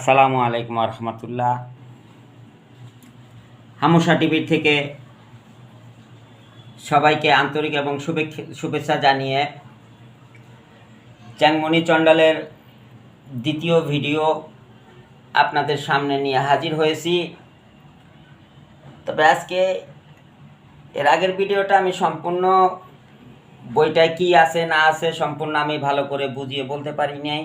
আসসালামু আলাইকুম রহমতুল্লাহ। হামুসা টিভির থেকে সবাইকে আন্তরিক এবং শুভেচ্ছা শুভেচ্ছা জানিয়ে চ্যাংমণি চণ্ডালের দ্বিতীয় ভিডিও আপনাদের সামনে নিয়ে হাজির হয়েছি। তবে আজকে এর আগের ভিডিওটা আমি সম্পূর্ণ বইটায় কি আছে না আছে সম্পূর্ণ আমি ভালো করে বুঝিয়ে বলতে পারি নাই।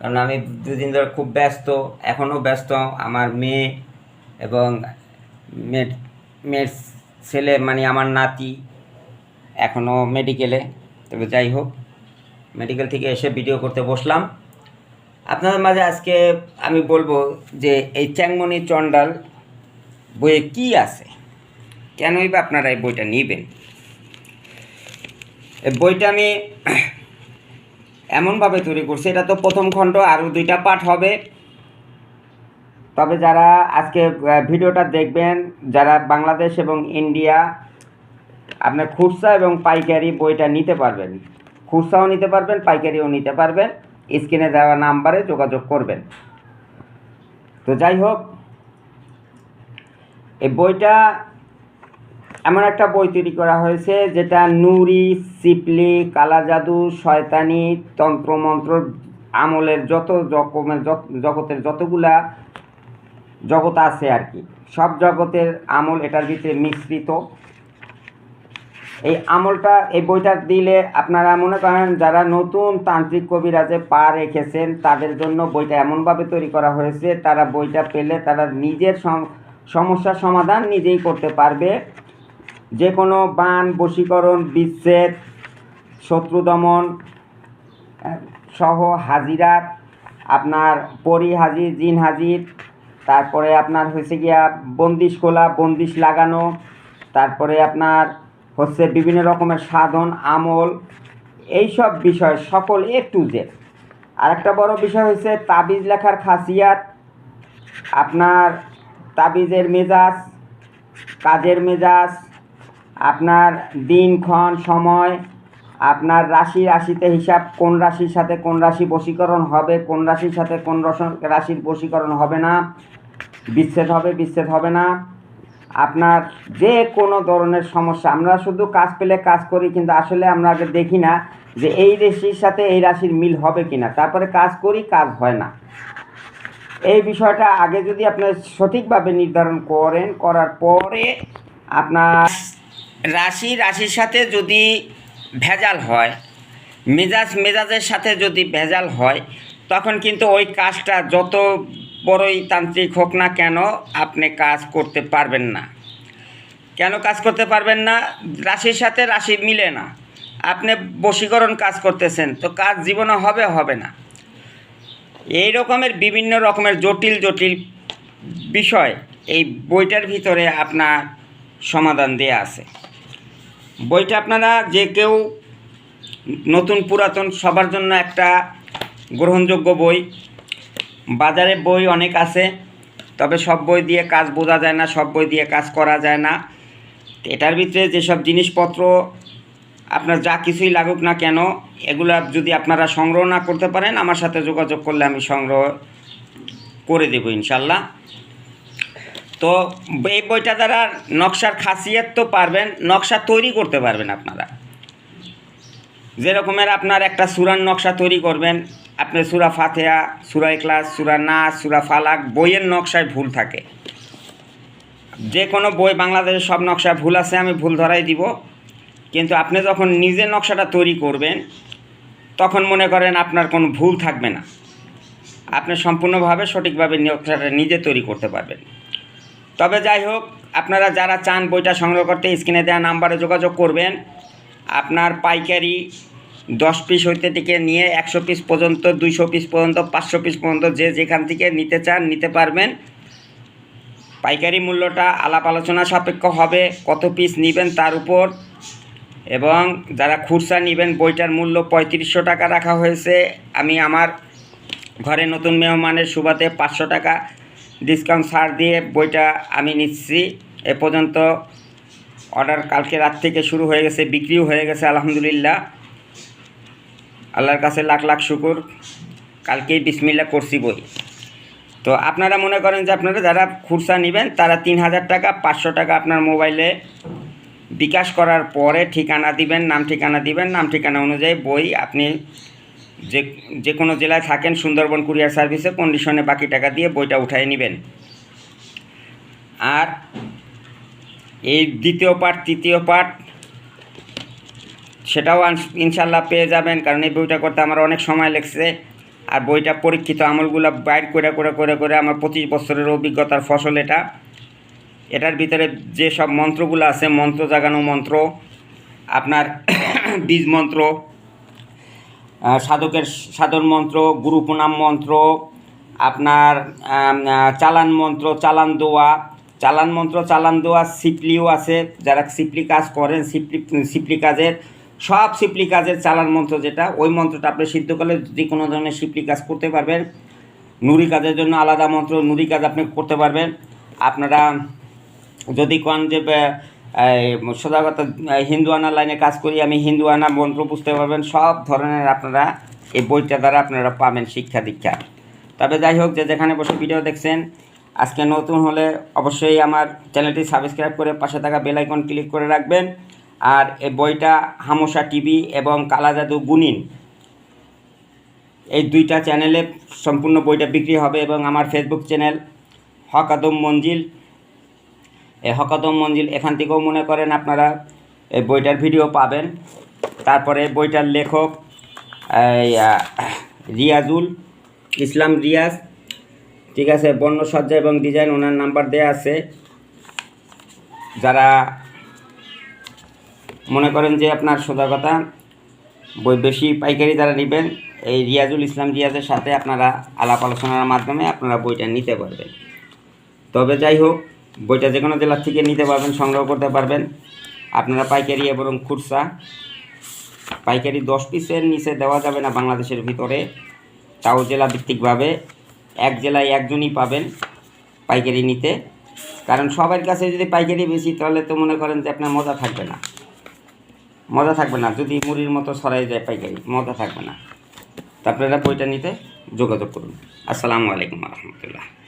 কারণ আমি দুদিন ধরে খুব ব্যস্ত, এখনও ব্যস্ত। আমার মেয়ে এবং মেয়ের মেয়ের ছেলে মানে আমার নাতি এখনও মেডিকেলে তবে যাই হোক মেডিকেল থেকে এসে ভিডিও করতে বসলাম। আপনাদের মাঝে আজকে আমি বলব যে এই চ্যাংমণি চণ্ডাল বইয়ে কি আছে? কেনই বা আপনারা এই বইটা নেবেন? এই বইটা আমি এমনভাবে তৈরি করছি। এটা তো প্রথম খণ্ড, আরও দুইটা পাঠ হবে। তবে যারা আজকে ভিডিওটা দেখবেন, যারা বাংলাদেশ এবং ইন্ডিয়া, আপনার খুচরা এবং পাইকারি বইটা নিতে পারবেন। খুচরাও নিতে পারবেন, পাইকারিও নিতে পারবেন। স্ক্রিনে দেওয়া নাম্বারে যোগাযোগ করবেন। তো যাই হোক, এই বইটা এমন একটা বই তৈরি করা হয়েছে যেটা নুরি সিপলি কালা জাদু শয়তানি, তন্ত্রমন্ত্র, আমলের যত রকমের জগতের যতগুলা জগৎ আছে আর কি। সব জগতের আমল এটার ভিতরে মিশ্রিত। এই আমলটা, এই বইটা দিলে আপনারা মনে করেন যারা নতুন তান্ত্রিক কবিরাজে পা রেখেছেন, তাদের জন্য বইটা এমনভাবে তৈরি করা হয়েছে, তারা বইটা পেলে তারা নিজের সম- সমস্যার সমাধান নিজেই করতে পারবে। যে কোনো বান, বশীকরণ, বিচ্ছেদ, শত্রু দমন সহ হাজিরাত, আপনার পরি হাজির, জিন হাজির, তারপরে আপনার হয়েছে গিয়া বন্দিশ খোলা, বন্দিশ লাগানো, তারপরে আপনার হচ্ছে বিভিন্ন রকমের সাধন, আমল, এইসব বিষয় সকল এ টু জেড আরেকটা বড় বিষয় হচ্ছে তাবিজ লেখার খাসিয়াত, আপনার তাবিজের মেজাজ, কাজের মেজাজ আপনার দিনক্ষণ সময়, আপনার রাশি, রাশিতে হিসাব, কোন রাশির সাথে কোন রাশি বশীকরণ হবে, কোন রাশির সাথে কোন রাশির বশীকরণ হবে না, বিচ্ছেদ হবে বিচ্ছেদ হবে না। আপনার যে কোনো ধরনের সমস্যা, আমরা শুধু কাজ পেলে কাজ করি, কিন্তু আসলে আমরা আগে দেখি না যে এই রাশির সাথে এই রাশির মিল হবে কি না তারপরে কাজ করি, কাজ হয় না। এই বিষয়টা আগে যদি আপনি সঠিকভাবে নির্ধারণ করেন, করার পরে আপনার রাশি, রাশির সাথে যদি ভেজাল হয়, মেজাজ, মেজাজের সাথে যদি ভেজাল হয়, তখন কিন্তু ওই কাজটা যত বড়ই তান্ত্রিক হোক না কেন আপনি কাজ করতে পারবেন না। কেন কাজ করতে পারবেন না? রাশির সাথে রাশি মিলে না। আপনি বশীকরণ কাজ করতেছেন, তো কাজ জীবনে হবে হবে না। এই রকমের বিভিন্ন রকমের জটিল জটিল বিষয় এই বইটার ভিতরে আপনার সমাধান দেয়া আছে। বইটা আপনারা যে কেউ নতুন পুরাতন সবার জন্য একটা গ্রহণযোগ্য বই। বাজারে বই অনেক আছে, তবে সব বই দিয়ে কাজ বোঝা যায় না, সব বই দিয়ে কাজ করা যায় না। এটার ভিতরে যেসব জিনিসপত্র আপনার যা কিছুই লাগুক না কেন, এগুলা যদি আপনারা সংগ্রহ না করতে পারেন, আমার সাথে যোগাযোগ করলে আমি সংগ্রহ করে দেবো ইনশাল্লাহ। তো এই বইটা দ্বারা নকশার খাসিয়াত তো পারবেন, নকশা তৈরি করতে পারবেন আপনারা। যেরকমের আপনার একটা সুরার নকশা তৈরি করবেন আপনি সুরা ফাতেহা, সুরা ক্লাস সুরা নাচ সুরা ফালাক বইয়ের নকশায় ভুল থাকে। যে কোনো বই বাংলাদেশের সব নকশায় ভুল আছে, আমি ভুল ধরাই দিব। কিন্তু আপনি যখন নিজের নকশাটা তৈরি করবেন, তখন মনে করেন আপনার কোনো ভুল থাকবে না। আপনি সম্পূর্ণভাবে সঠিকভাবে নকশাটা নিজে তৈরি করতে পারবেন। তবে যাই হোক, আপনারা যারা চান বইটা সংগ্রহ করতে, স্ক্রিনে দেওয়া নাম্বারে যোগাযোগ করবেন। আপনার পাইকারি দশ পিস হইতে থেকে নিয়ে একশো পিস পর্যন্ত, দুইশো পিস পর্যন্ত, পাঁচশো পিস পর্যন্ত যে যেখান থেকে নিতে চান, নিতে পারবেন। পাইকারি মূল্যটা আলাপ আলোচনা সাপেক্ষ হবে, কত পিস নেবেন তার উপর। এবং যারা খুচরা নেবেন, বইটার মূল্য পঁয়ত্রিশশো টাকা রাখা হয়েছে। আমি আমার ঘরে নতুন মেহমানের সুবাদে পাঁচশো টাকা ডিসকাউন্ট ছাড় দিয়ে বইটা আমি নিচ্ছি। এ পর্যন্ত অর্ডার কালকে রাত থেকে শুরু হয়ে গেছে, বিক্রিও হয়ে গেছে, আলহামদুলিল্লাহ। আল্লাহর কাছে লাখ লাখ শুকুর। কালকেই বিসমিল্লা করছি বই। তো আপনারা মনে করেন যে আপনারা যারা খুরসা নেবেন, তারা তিন হাজার টাকা, পাঁচশো টাকা আপনার মোবাইলে বিকাশ করার পরে ঠিকানা দিবেন, নাম ঠিকানা দিবেন, নাম ঠিকানা অনুযায়ী বই আপনি যে যে কোনো জেলায় থাকেন সুন্দরবন কুরিয়ার সার্ভিসে কন্ডিশনে বাকি টাকা দিয়ে বইটা উঠাই নেবেন। আর এই দ্বিতীয় পার্ট তৃতীয় পার্ট সেটাও ইনশাল্লাহ পেয়ে যাবেন, কারণ এই বইটা করতে আমার অনেক সময় লেগেছে। আর বইটা পরীক্ষিত আমলগুলো বাইর করে করে করে করে আমার পঁচিশ বছরের অভিজ্ঞতার ফসল এটা। এটার ভিতরে যে সব মন্ত্রগুলো আছে, মন্ত্র জাগানো মন্ত্র, আপনার বীজ মন্ত্র সাধকের সাধন মন্ত্র, গুরু প্রণাম মন্ত্র, আপনার চালান মন্ত্র, চালান দোয়া। চালান মন্ত্র, চালান দোয়া, সিপলিও আছে। যারা সিপলি কাজ করেন, সিপলি সিপলি কাজের, সব সিপলি কাজের চালান মন্ত্র যেটা, ওই মন্ত্রটা আপনি সিদ্ধ করলে যে কোনো ধরনের সিপলি কাজ করতে পারবেন। নুরি কাজের জন্য আলাদা মন্ত্র নুরি কাজ আপনি করতে পারবেন। আপনারা যদি কন যে কথা এই হিন্দুয়ানা লাইনে কাজ করি, আমি হিন্দু হিন্দুয়ানা মন্ত্র বুঝতে পারবেন, সব ধরনের আপনারা এই বইটা দ্বারা আপনারা পাবেন শিক্ষা দীক্ষা। তবে যাই হোক, যে যেখানে বসে ভিডিও দেখছেন, আজকে নতুন হলে অবশ্যই আমার চ্যানেলটি সাবস্ক্রাইব করে পাশে থাকা বেলাইকন ক্লিক করে রাখবেন। আর এই বইটা হামসা টিভি এবং কালাজাদু গুনিন এই দুইটা চ্যানেলে সম্পূর্ণ বইটা বিক্রি হবে এবং আমার ফেসবুক চ্যানেল হক আদম মঞ্জিল হকাদম মঞ্জিল এখান থেকেও মনে করেন আপনারা এই বইটার ভিডিও পাবেন। তারপরে বইটার লেখক রিয়াজুল ইসলাম রিয়াজ। ঠিক আছে, বর্ণসজ্জা এবং ডিজাইন ওনার নাম্বার দেয়া আছে। যারা মনে করেন যে আপনার সোজা কথা বই বেশি পাইকারি যারা নেবেন, এই রিয়াজুল ইসলাম রিয়াজের সাথে আপনারা আলাপ আলোচনার মাধ্যমে আপনারা বইটা নিতে পারবেন। তবে যাই হোক বইটা যে কোনো জেলার থেকে নিতে পারবেন, সংগ্রহ করতে পারবেন। আপনারা পাইকারি এবং খুচরা। পাইকারি দশ পিসের নিচে দেওয়া যাবে না বাংলাদেশের ভিতরে। তাও জেলা ভিত্তিকভাবে এক জেলায় একজনই পাবেন পাইকারি নিতে। কারণ সবার কাছে যদি পাইকারি বেশি, তাহলে তো মনে করেন যে আপনার মজা থাকবে না। মজা থাকবে না। যদি মুড়ির মতো সরাই যায় পাইকারি, মজা থাকবে না। তা আপনারা বইটা নিতে যোগাযোগ করুন। আসসালামু আলাইকুম রহমতুল্লাহ।